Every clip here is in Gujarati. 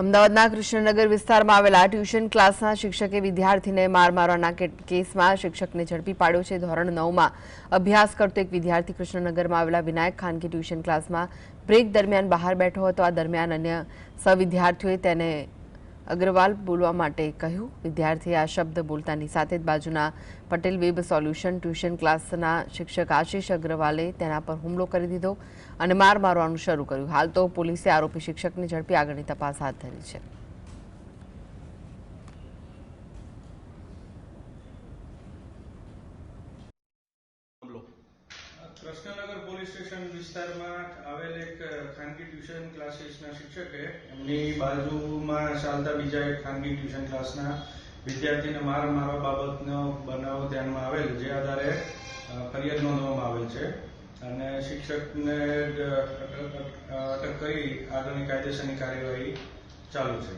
અમદાવાદના કૃષ્ણનગર વિસ્તારમાં આવેલા ટ્યુશન ક્લાસના શિક્ષકે વિદ્યાર્થીને માર મારવાના કેસમાં શિક્ષકને ઝડપી પાડ્યો છે. ધોરણ નવમાં અભ્યાસ કરતો એક વિદ્યાર્થી કૃષ્ણનગરમાં આવેલા વિનાયક ખાનગી ટ્યુશન ક્લાસમાં બ્રેક દરમિયાન બહાર બેઠો હતો. આ દરમિયાન અન્ય સહવિદ્યાર્થીઓએ તેને અગ્રવાલ બોલવા માટે કહ્યું. વિદ્યાર્થીએ આ શબ્દ બોલતાની સાથે જ બાજુના પટેલ વેબ સોલ્યુશન ટ્યુશન ક્લાસના શિક્ષક આશીષ અગ્રવાલે તેના પર હુમલો કરી દીધો અને માર મારવાનું શરૂ કર્યું. હાલ તો પોલીસે આરોપી શિક્ષકને ઝડપી આગળની તપાસ હાથ ધરી છે. કૃષ્ણનગર પોલીસ સ્ટેશન વિસ્તારમાં આવેલ એક ખાનગી ટ્યુશન ક્લાસીસના શિક્ષકે એમની બાજુમાં ચાલતા બીજા એક ખાનગી ટ્યુશન ક્લાસના વિદ્યાર્થીને માર મારવા બાબતનો બનાવ ધ્યાનમાં આવેલ, જે આધારે ફરિયાદ નોંધવામાં આવેલ છે. અને શિક્ષકને અટક કરી આગળની કાયદેસરની કાર્યવાહી ચાલુ છે.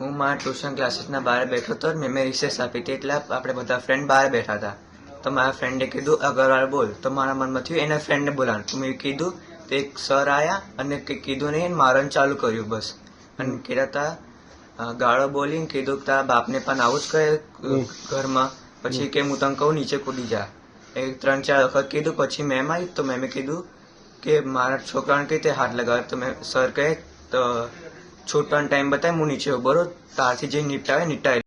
હું મારા ટ્યુશન ક્લાસીસના બહાર બેઠો હતો ને મેં રિસેસ આપી. હતી એટલે આપણે બધા ફ્રેન્ડ બહાર બેઠા હતા. તો મારા ફ્રેન્ડે કીધું અગરવાલ બોલ. તો મારા મનમાં થયું એના ફ્રેન્ડને તો મેં કીધું તો એક સર આવ્યા અને કંઈ કીધું નહીં મારણ ચાલુ કર્યું બસ. અને કહેતા તા ગાળો બોલીને કીધું કે તારા બાપને પણ આવું જ કહે ઘરમાં. પછી કે હું તને કહું નીચે કૂદી જા. એ ત્રણ ચાર વખત કીધું પછી મેમ આવી તો મેમે કીધું કે મારા છોકરાને કઈ રીતે હાથ લગાવે? તો મેં સર કહે તો છૂટવાનો ટાઈમ બતાવે હું નીચે બરો તારથી જે નીપટાવે નિપટાવી